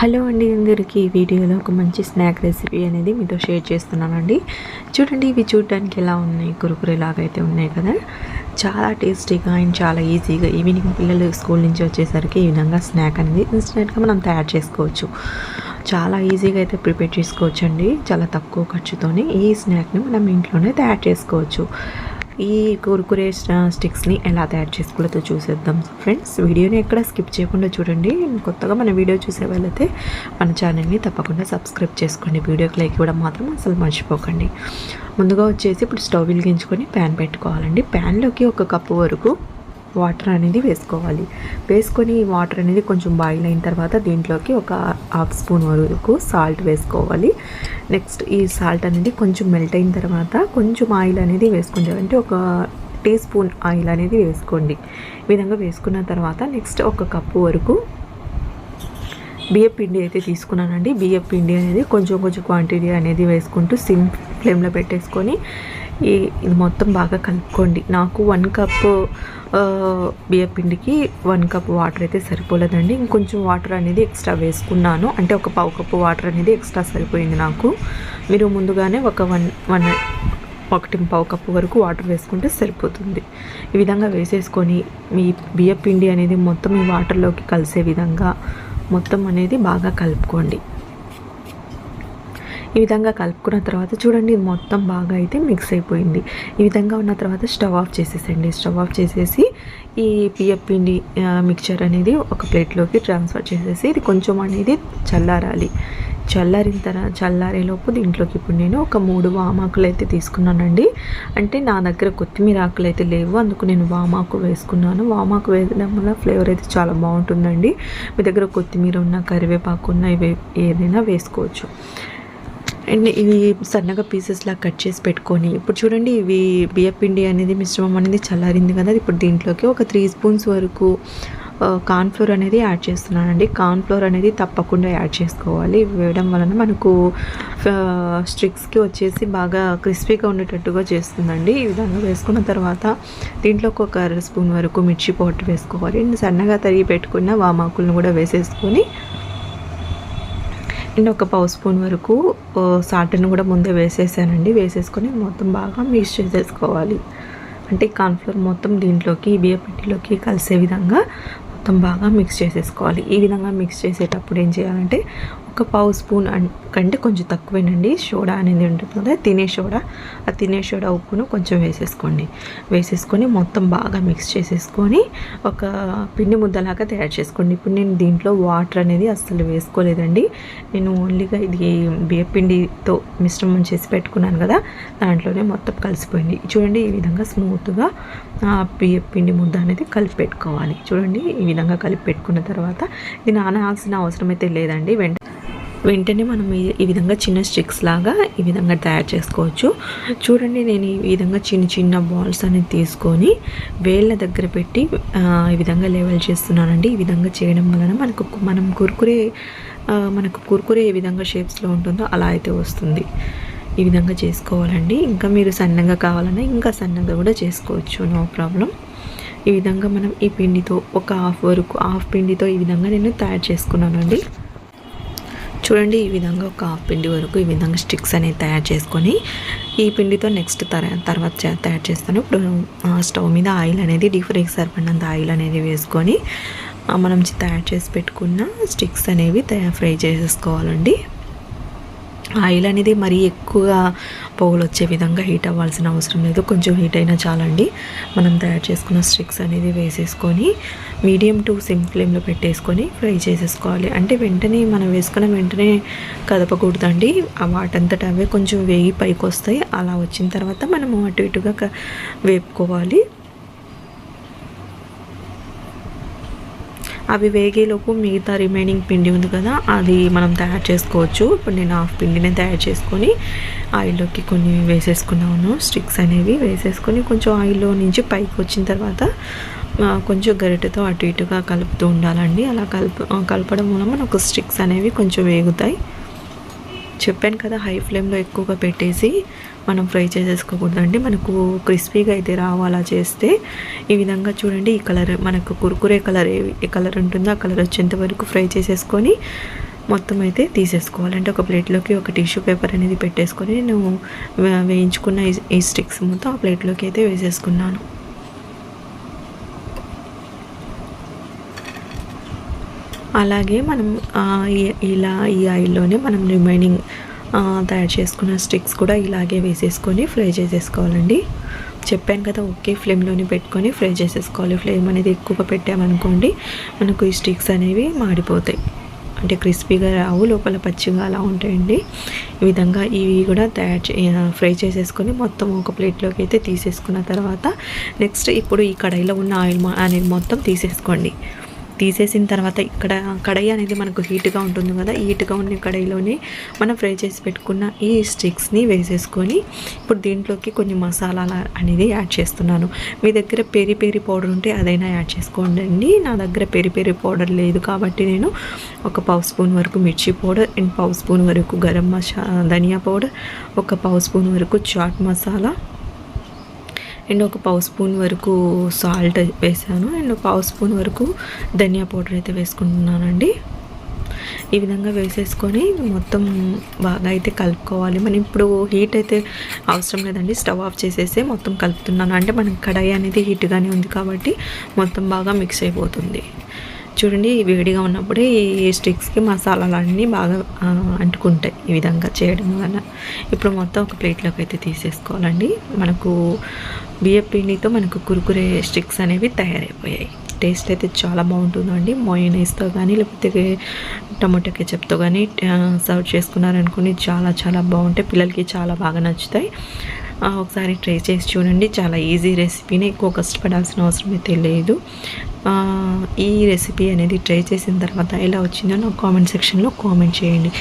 Hello అండి అందరికీ ఈ వీడియోలో ఒక మంచి స్నాక్ రెసిపీ అనేది మీతో షేర్ చేస్తున్నానండి. చూడండి ఇవి చూడడానికి ఎలా ఉన్నాయి? కురుకురే లాగా అయితే ఉన్నాయి కదా? చాలా టేస్టీగా అండ్ చాలా ఈజీగా ఈవినింగ్ పిల్లలు స్కూల్ నుంచి వచ్చేసరికి ఈ విధంగా స్నాక్ అనేది ఇన్స్టెంట్గా మనం తయారు చేసుకోవచ్చు. చాలా ఈజీగా అయితే ప్రిపేర్ చేసుకోవచ్చు అండి చాలా తక్కువ ఖర్చుతోనే ఈ స్నాక్ని మనం ఇంట్లోనే తయారు చేసుకోవచ్చు. ఈ కురుకురే స్టిక్స్ని ఎలా తయారు చేసుకోలేదో చూసేద్దాం. ఫ్రెండ్స్ వీడియోని ఎక్కడ స్కిప్ చేయకుండా చూడండి. కొత్తగా మన వీడియో చూసే వాళ్ళైతే మన ఛానల్ని తప్పకుండా సబ్స్క్రైబ్ చేసుకోండి. వీడియోకి లైక్ ఇవ్వడం మాత్రం అసలు మర్చిపోకండి. ముందుగా వచ్చేసి ఇప్పుడు స్టవ్ వెలిగించుకొని ప్యాన్ పెట్టుకోవాలండి. ప్యాన్లోకి ఒక కప్పు వరకు వాటర్ అనేది వేసుకోవాలి. వేసుకొని వాటర్ అనేది కొంచెం బాయిల్ అయిన తర్వాత దీంట్లోకి ఒక హాఫ్ స్పూన్ వరకు సాల్ట్ వేసుకోవాలి. నెక్స్ట్ ఈ సాల్ట్ అనేది కొంచెం మెల్ట్ అయిన తర్వాత కొంచెం ఆయిల్ అనేది వేసుకోండి. అంటే ఒక టీ స్పూన్ ఆయిల్ అనేది వేసుకోండి. ఈ విధంగా వేసుకున్న తర్వాత నెక్స్ట్ ఒక కప్పు వరకు బియ్య పిండి అయితే తీసుకున్నానండి. బియ్య పిండి అనేది కొంచెం కొంచెం క్వాంటిటీ అనేది వేసుకుంటూ సిమ్ ఫ్లేమ్లో పెట్టేసుకొని ఇది మొత్తం బాగా కలుపుకోండి. నాకు వన్ కప్ బియ్య పిండికి వన్ కప్ వాటర్ అయితే సరిపోలేదండి. ఇంకొంచెం వాటర్ అనేది ఎక్స్ట్రా వేసుకున్నాను. అంటే ఒక పావు కప్పు వాటర్ అనేది ఎక్స్ట్రా సరిపోయింది నాకు. మీరు ముందుగానే ఒక వన్ వన్ ఒకటి పావు కప్పు వరకు వాటర్ వేసుకుంటే సరిపోతుంది. ఈ విధంగా వేసేసుకొని మీ బియ్య పిండి అనేది మొత్తం ఈ వాటర్లోకి కలిసే విధంగా మొత్తం అనేది బాగా కలుపుకోండి. ఈ విధంగా కలుపుకున్న తర్వాత చూడండి ఇది మొత్తం బాగా అయితే మిక్స్ అయిపోయింది. ఈ విధంగా ఉన్న తర్వాత స్టవ్ ఆఫ్ చేసేసండి. స్టవ్ ఆఫ్ చేసేసి ఈ పిఎఫ్ పిండి మిక్చర్ అనేది ఒక ప్లేట్లోకి ట్రాన్స్ఫర్ చేసేసి ఇది కొంచెం అనేది చల్లారాలి. చల్లారిన తర్వాత చల్లారేలోపు దీంట్లోకి ఇప్పుడు నేను ఒక మూడు వామాకులు అయితే తీసుకున్నానండి. అంటే నా దగ్గర కొత్తిమీర ఆకులు అయితే లేవు. అందుకు నేను వామాకు వేసుకున్నాను. వామాకు వేయడం వల్ల ఫ్లేవర్ అయితే చాలా బాగుంటుందండి. మీ దగ్గర కొత్తిమీర ఉన్న కరివేపాకు ఉన్న ఇవి ఏదైనా వేసుకోవచ్చు. అండ్ ఇవి సన్నగా పీసెస్లా కట్ చేసి పెట్టుకొని ఇప్పుడు చూడండి ఇవి బియ్యపిండి అనేది మిశ్రమం అనేది చల్లారింది కదా ఇప్పుడు దీంట్లోకి ఒక త్రీ స్పూన్స్ వరకు కార్న్ఫ్లోర్ అనేది యాడ్ చేస్తున్నానండి. కార్న్ఫ్లోర్ అనేది తప్పకుండా యాడ్ చేసుకోవాలి. వేయడం వలన మనకు స్ట్రిక్స్కి వచ్చేసి బాగా క్రిస్పీగా ఉండేటట్టుగా చేస్తుందండి. ఈ విధంగా వేసుకున్న తర్వాత దీంట్లోకి ఒక అర స్పూన్ వరకు మిర్చి పౌడర్ వేసుకోవాలి. సన్నగా తరిగి పెట్టుకున్న వామాకులను కూడా వేసేసుకొని అండ్ ఒక పావు స్పూన్ వరకు సాల్ట్ని కూడా ముందే వేసేసానండి. వేసేసుకొని మొత్తం బాగా మిక్స్ చేసేసుకోవాలి. అంటే కార్న్ఫ్లోర్ మొత్తం దీంట్లోకి బియ్యపెట్టిలోకి కలిసే విధంగా మొత్తం బాగా మిక్స్ చేసేసుకోవాలి. ఈ విధంగా మిక్స్ చేసేటప్పుడు ఏం చేయాలంటే ఒక పావు స్పూన్ కంటే కొంచెం తక్కువేనండి. సోడా అనేది ఉంటుంది కదా తినే సోడా. ఆ తినే సోడా ఉప్పును కొంచెం వేసేసుకోండి. వేసేసుకొని మొత్తం బాగా మిక్స్ చేసేసుకొని ఒక పిండి ముద్దలాగా తయారు చేసుకోండి. ఇప్పుడు నేను దీంట్లో వాటర్ అనేది అస్సలు వేసుకోలేదండి. నేను ఓన్లీగా ఇది బియ్యపిండితో మిశ్రమం చేసి పెట్టుకున్నాను కదా దాంట్లోనే మొత్తం కలిసిపోయింది. చూడండి ఈ విధంగా స్మూత్గా బియ్య పిండి ముద్ద అనేది కలిపి పెట్టుకోవాలి చూడండి ఈ విధంగా కలిపి పెట్టుకున్న తర్వాత ఇది నానాల్సిన అవసరం అయితే లేదండి. వెంట వెంటనే మనం ఈ విధంగా చిన్న స్టిక్స్ లాగా ఈ విధంగా తయారు చేసుకోవచ్చు. చూడండి నేను ఈ విధంగా చిన్న చిన్న బాల్స్ అనేది తీసుకొని వేళ్ళ దగ్గర పెట్టి ఈ విధంగా లెవెల్ చేస్తున్నానండి. ఈ విధంగా చేయడం వలన మనకు మనం కురుకురే మనకు కురుకురే ఏ విధంగా షేప్స్లో ఉంటుందో అలా అయితే వస్తుంది. ఈ విధంగా చేసుకోవాలండి. ఇంకా మీరు సన్నగా కావాలన్నా ఇంకా సన్నగా కూడా చేసుకోవచ్చు. No problem. ఈ విధంగా మనం ఈ పిండితో ఒక హాఫ్ వరకు హాఫ్ పిండితో ఈ విధంగా నేను తయారు చేసుకున్నానండి. చూడండి ఈ విధంగా ఒక హాఫ్ పిండి వరకు ఈ విధంగా స్టిక్స్ అనేది తయారు చేసుకొని ఈ పిండితో నెక్స్ట్ తర్వాత తయారు చేస్తాను. ఇప్పుడు స్టవ్ మీద ఆయిల్ అనేది డీప్ ఫ్రైకి సరిపడినంత ఆయిల్ అనేది వేసుకొని మనం తయారు చేసి పెట్టుకున్న స్టిక్స్ అనేవి ఫ్రై చేసేసుకోవాలండి. ఆయిల్ అనేది మరీ ఎక్కువగా పోగులు వచ్చే విధంగా హీట్ అవ్వాల్సిన అవసరం లేదు. కొంచెం హీట్ అయినా చాలండి. మనం తయారు చేసుకున్న స్టిక్స్ అనేది వేసేసుకొని మీడియం టు సిమ్ ఫ్లేమ్లో పెట్టేసుకొని ఫ్రై చేసేసుకోవాలి. అంటే వెంటనే మనం వేసుకున్న వెంటనే కదపకూడదండి. ఆ వాటంతట అవే కొంచెం వేగి పైకి వస్తాయి అలా వచ్చిన తర్వాత మనం అటు ఇటుగా వేపుకోవాలి. అవి వేగేలోపు మిగతా రిమైనింగ్ పిండి ఉంది కదా అది మనం తయారు చేసుకోవచ్చు. ఇప్పుడు నేను హాఫ్ పిండిని తయారు చేసుకొని ఆయిల్లోకి కొన్ని వేసేసుకున్నాను. స్టిక్స్ అనేవి వేసేసుకొని కొంచెం ఆయిల్లో నుంచి పైకి వచ్చిన తర్వాత కొంచెం గరిటెతో అటు ఇటుగా కలుపుతూ ఉండాలండి. అలా కలుపు కలపడం వల్ల మనకు స్టిక్స్ అనేవి కొంచెం వేగుతాయి. చెప్పాను కదా హై ఫ్లేమ్లో ఎక్కువగా పెట్టేసి మనం ఫ్రై చేసేసుకోకూడదండి. మనకు క్రిస్పీగా అయితే రావాలా చేస్తే. ఈ విధంగా చూడండి ఈ కలర్ మనకు కురుకురే కలర్ ఏ కలర్ ఉంటుందో ఆ కలర్ వచ్చేంత వరకు ఫ్రై చేసేసుకొని మొత్తం అయితే తీసేసుకోవాలంటే ఒక ప్లేట్లోకి ఒక టిష్యూ పేపర్ అనేది పెట్టేసుకొని నేను వేయించుకున్న ఈ స్టిక్స్ మొత్తం ఆ ప్లేట్లోకి అయితే వేసేసుకున్నాను. అలాగే మనం ఇలా ఈ ఆయిల్లోనే మనం రిమైనింగ్ తయారు చేసుకున్న స్టిక్స్ కూడా ఇలాగే వేసేసుకొని ఫ్రై చేసేసుకోవాలండి. చెప్పాను కదా ఒకే ఫ్లేమ్లోనే పెట్టుకొని ఫ్రై చేసేసుకోవాలి. ఫ్లేమ్ అనేది ఎక్కువగా పెట్టామనుకోండి మనకు ఈ స్టిక్స్ అనేవి మాడిపోతాయి. అంటే క్రిస్పీగా రావు లోపల పచ్చిగా అలా ఉంటాయండి. ఈ విధంగా ఇవి కూడా తయారు చే ఫ్రై చేసేసుకొని మొత్తం ఒక ప్లేట్లోకి అయితే తీసేసుకున్న తర్వాత నెక్స్ట్ ఇప్పుడు ఈ కడాయిలో ఉన్న ఆయిల్ అనేది మొత్తం తీసేసుకోండి. తీసేసిన తర్వాత ఇక్కడ కడాయి అనేది మనకు హీట్గా ఉంటుంది కదా హీట్గా ఉన్న కడాయిలోనే మనం ఫ్రై చేసి పెట్టుకున్న ఈ స్టిక్స్ని వేసేసుకొని ఇప్పుడు దీంట్లోకి కొన్ని మసాలాల అనేది యాడ్ చేస్తున్నాను. మీ దగ్గర పెరి పెరి పౌడర్ ఉంటే అదైనా యాడ్ చేసుకోండి. నా దగ్గర పెరి పెరి పౌడర్ లేదు కాబట్టి నేను ఒక పావు స్పూన్ వరకు మిర్చి పౌడర్ అండ్ పావు స్పూన్ వరకు గరం మసా ధనియా పౌడర్ ఒక పావు స్పూన్ వరకు చాట్ మసాలా అండ్ ఒక పావు స్పూన్ వరకు సాల్ట్ వేసాను అండ్ ఒక పావు స్పూన్ వరకు ధనియా పౌడర్ అయితే వేసుకుంటున్నానండి. ఈ విధంగా వేసేసుకొని మొత్తం బాగా అయితే కలుపుకోవాలి. మనం ఇప్పుడు హీట్ అయితే అవసరం లేదండి. స్టవ్ ఆఫ్ చేసేసి మొత్తం కలుపుతున్నాను. అంటే మనకి కడాయి అనేది హీట్గానే ఉంది కాబట్టి మొత్తం బాగా మిక్స్ అయిపోతుంది. చూడండి వేడిగా ఉన్నప్పుడే ఈ స్టిక్స్కి మసాలాలన్నీ బాగా అంటుకుంటాయి ఈ విధంగా చేయడం వల్ల. ఇప్పుడు మొత్తం ఒక ప్లేట్లోకి అయితే తీసేసుకోవాలండి. మనకు బియ్యం పిండితో మనకు కురుకురే స్టిక్స్ అనేవి తయారైపోయాయి. టేస్ట్ అయితే చాలా బాగుంటుందండి. మోయనైస్తో కానీ లేకపోతే టమోటా కెచప్తో కానీ సర్వ్ చేసుకున్నారనుకోండి చాలా చాలా బాగుంటాయి. పిల్లలకి చాలా బాగా నచ్చుతాయి. ఒకసారి ట్రై చేసి చూడండి. చాలా ఈజీ రెసిపీని. ఎక్కువ కష్టపడాల్సిన అవసరం అయితే లేదు. ఈ రెసిపీ అనేది ట్రై చేసిన తర్వాత ఎలా వచ్చిందో నాకు కామెంట్ సెక్షన్లో కామెంట్ చేయండి.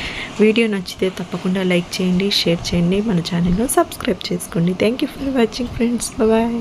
వీడియో నచ్చితే తప్పకుండా లైక్ చేయండి షేర్ చేయండి. మన ఛానల్లో సబ్స్క్రైబ్ చేసుకోండి. Thank you for watching friends bye